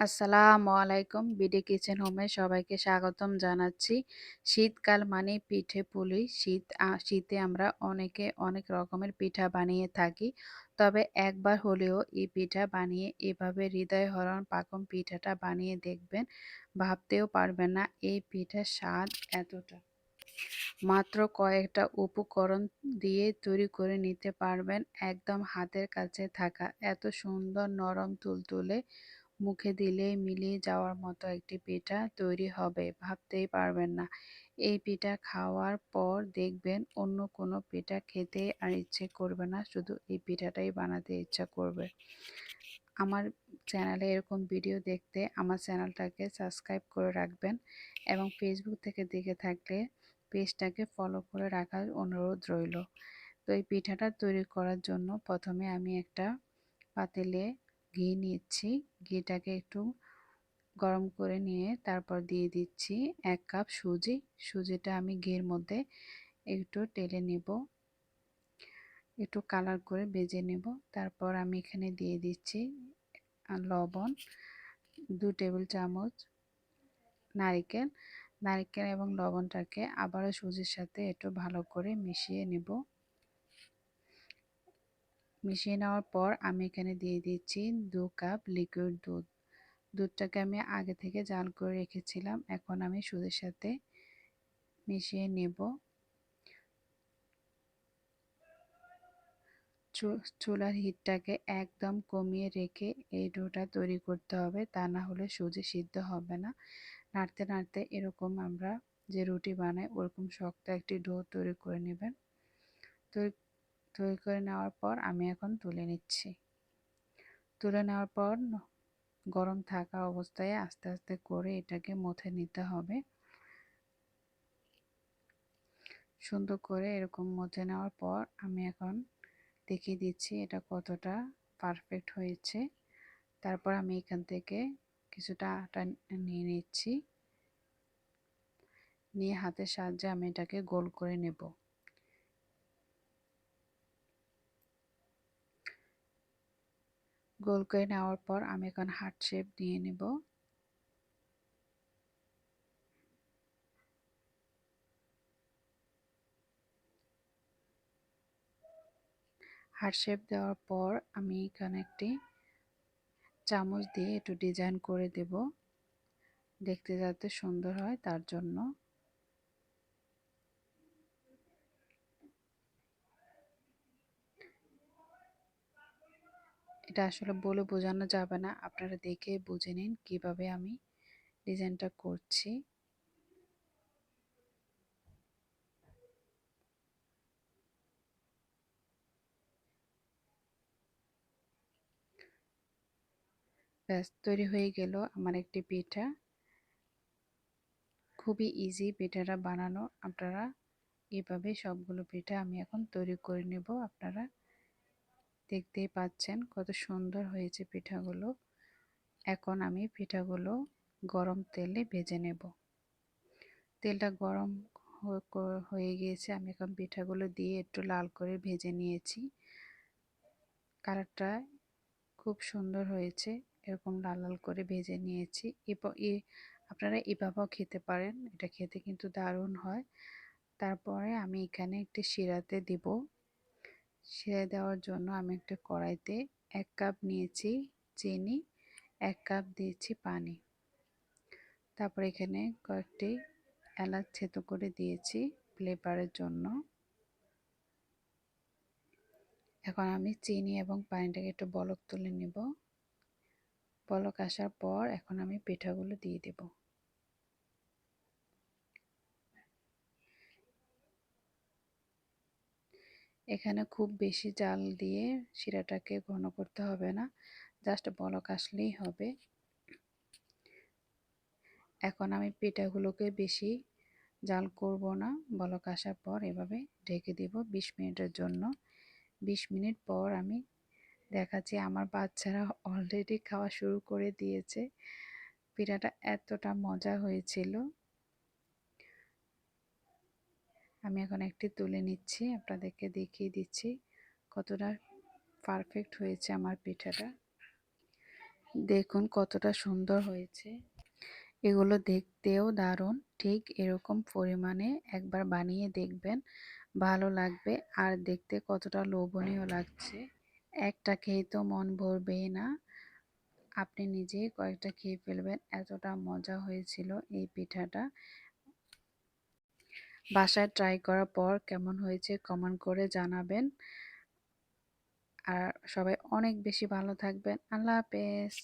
আসসালামু আলাইকুম। BD kitchen হোমে সবাইকে স্বাগতম জানাচ্ছি। শীতকাল মানে পিঠে পুলি। শীত শীতে আমরা অনেকে অনেক রকমের পিঠা বানিয়ে থাকি। তবে একবার হলেও এই পিঠা বানিয়ে এভাবে হৃদয় হরণ পাকম পিঠাটা বানিয়ে দেখবেন, ভাবতেও পারবেন না এই পিঠার স্বাদ এতটা। মাত্র কয়েকটা উপকরণ দিয়ে তৈরি করে নিতে পারবেন একদম হাতের কাছে থাকা। এত সুন্দর নরম তুলতুলে মুখে দিলেই মিলিয়ে যাওয়ার মতো একটি পিঠা তৈরি হবে, ভাবতেই পারবেন না। এই পিঠা খাওয়ার পর দেখবেন অন্য কোনো পিঠা খেতে আর ইচ্ছে করবে না, শুধু এই পিঠাটাই বানাতে ইচ্ছা করবে। আমার চ্যানেলে এরকম ভিডিও দেখতে আমার চ্যানেলটাকে সাবস্ক্রাইব করে রাখবেন এবং ফেসবুক থেকে দেখে থাকলে পেজটাকে ফলো করে রাখার অনুরোধ রইল। তো এই পিঠাটা তৈরি করার জন্য প্রথমে আমি একটা পাতিলে ঘি নিচ্ছি ঘিটাকে একটু গরম করে নিয়ে তারপর দিয়ে দিচ্ছি এক কাপ সুজি। সুজিটা আমি ঘির মধ্যে একটু টেলে নেব। একটু কালার করে বেজে নেব। তারপর আমি এখানে দিয়ে দিচ্ছি লবণ, দু টেবিল চামচ নারিকেল। নারিকেল এবং লবণটাকে আবারও সুজির সাথে একটু ভালো করে মিশিয়ে নেব। মিশিয়ে নেওয়ার পর আমি এখানে দিয়ে দিচ্ছি দু কাপ লিকুইড দুধ। দুধটাকে আমি আগে থেকে জাল করে রেখেছিলাম, এখন আমি সুদের সাথে মিশিয়ে নেব। চুলার হিটটাকে একদম কমিয়ে রেখে এই ডোটা তৈরি করতে হবে, তা না হলে সুজি সিদ্ধ হবে না। নাড়তে নাড়তে এরকম আমরা যে রুটি বানাই ওরকম শক্ত একটি ডো তৈরি করে নেবেন। তৈরি তৈরি করে নেওয়ার পর আমি এখন তুলে নিচ্ছি। তুলে নেওয়ার পর গরম থাকা অবস্থায় আস্তে আস্তে করে এটাকে মথে নিতে হবে। সুন্দর করে এরকম মথে নেওয়ার পর আমি এখন দেখিয়ে দিচ্ছি এটা কতটা পারফেক্ট হয়েছে। তারপর আমি এখান থেকে কিছুটা আটা নিয়ে নিচ্ছি। নিয়ে হাতের সাহায্যে আমি এটাকে গোল করে নেব। গোল করে নেওয়ার পর আমি এখন হার্ট শেপ দিয়ে নেব। হার্ট শেপ দেওয়ার পর আমি এখানে একটি চামচ দিয়ে একটু ডিজাইন করে দেব। দেখতে যাতে সুন্দর হয় তার জন্য। এটা আসলে বলে বোঝানো যাবে না। আপনারা দেখে বুঝে নিন কীভাবে আমি ডিজাইনটা করছি। ব্যাস, তৈরি হয়ে গেল আমার একটি পিঠা। খুবই ইজি পিঠাটা বানানো। আপনারা এভাবে সবগুলো পিঠা আমি এখন তৈরি করে নেব। আপনারা দেখতেই পাচ্ছেন কত সুন্দর হয়েছে পিঠাগুলো। এখন আমি পিঠাগুলো গরম তেলে ভেজে নেব। তেলটা গরম হয়ে গিয়েছে, আমি এখন পিঠাগুলো দিয়ে একটু লাল করে ভেজে নিয়েছি। কালারটা খুব সুন্দর হয়েছে, এরকম লাল লাল করে ভেজে নিয়েছি। আপনারা এভাবেও খেতে পারেন, এটা খেতে কিন্তু দারুণ হয়। তারপরে আমি এখানে একটি শিরাতে দিব। শিরা দেওয়ার জন্য আমি একটা কড়াইতে এক কাপ নিয়েছি চিনি, এক কাপ দিয়েছি পানি। তারপর এখানে কয়েকটি এলাচ ছেতো করে দিয়েছি ফ্লেভারের জন্য। এখন আমি চিনি এবং পানিটাকে একটু বলক তুলে নেব। বলক আসার পর এখন আমি পিঠাগুলো দিয়ে দেব। এখানে খুব বেশি জাল দিয়ে শিরাটাকে ঘন করতে হবে না। জাস্ট বলক আসলেই হবে। এখন আমি পিঠাগুলোকে বেশি জাল করব না। বলক আসার পর এভাবে ঢেকে দেব ২০ মিনিটের জন্য। ২০ মিনিট পর আমি দেখাচ্ছি আমার বাচ্চারা অলরেডি খাওয়া শুরু করে দিয়েছে। পিঠাটা এতটা মজা হয়েছিল। আমি এখন একটি তুলে নিচ্ছি, আপনাদেরকে দেখিয়ে দিচ্ছি কতটা পারফেক্ট হয়েছে আমার পিঠাটা। দেখুন কতটা সুন্দর হয়েছে। এগুলো দেখতেও দারুণ, ঠিক এরকম পরিমাণে একবার বানিয়ে দেখবেন, ভালো লাগবে আর দেখতে কতটা লোভনীয় লাগছে। একটা খেয়ে তো মন ভরবে না। আপনি নিজেই কয়েকটা খেয়ে ফেলবেন, এতটা মজা হয়েছিল এই পিঠাটা। বাসায় ট্রাই করার পর কেমন হয়েছে কমেন্ট করে জানাবেন। আর সবাই অনেক বেশি ভালো থাকবেন। আল্লাহ হাফেজ।